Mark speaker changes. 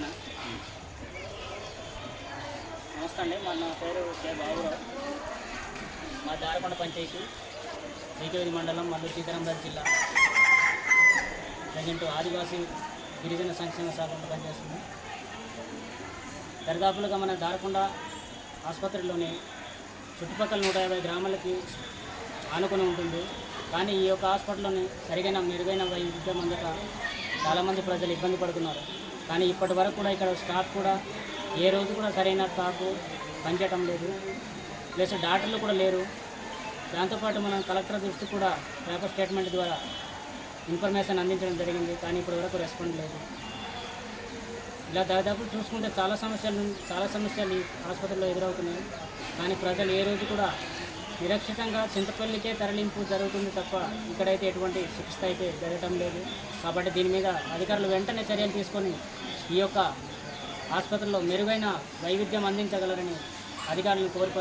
Speaker 1: ఓకేనా? నమస్తే అండి మా నా పేరు కే బాబురావు మా దారకొండ పంచాయతీ శ్రీకేవి మండలం మల్లు సీతారామరాజు జిల్లా. ప్రజెంట్ ఆదివాసీ గిరిజన సంక్షేమ శాఖలో పనిచేస్తుంది. దరిదాపులుగా మన దారకొండ ఆసుపత్రిలోని చుట్టుపక్కల నూట యాభై గ్రామాలకి ఆనుకుని ఉంటుంది. కానీ ఈ యొక్క హాస్పిటల్లోని సరిగైన మెరుగైన వైద్యం అందక చాలామంది ప్రజలు ఇబ్బంది పడుతున్నారు. కానీ ఇప్పటి వరకు కూడా ఇక్కడ స్టాఫ్ కూడా ఏ రోజు కూడా సరైన స్టాఫ్ పనిచేయటం లేదు. ప్లస్ డాక్టర్లు కూడా లేరు. దాంతోపాటు మనం కలెక్టర్ దృష్టి కూడా పేపర్ స్టేట్మెంట్ ద్వారా ఇన్ఫర్మేషన్ అందించడం జరిగింది. కానీ ఇప్పటి వరకు రెస్పాండ్ లేదు. ఇలా దాదాపు చూసుకుంటే చాలా సమస్యలు చాలా సమస్యలు ఈ ఆసుపత్రిలో ఎదురవుతున్నాయి. కానీ ప్రజలు ఏ రోజు కూడా నిరక్షితంగా చింతపల్లికే తరలింపు జరుగుతుంది తప్ప ఇక్కడైతే ఎటువంటి చికిత్స అయితే జరగటం లేదు. కాబట్టి దీని మీద అధికారులు వెంటనే చర్యలు తీసుకొని ఈ యొక్క ఆసుపత్రిలో మెరుగైన వైవిధ్యం అందించగలరని అధికారులను కోరి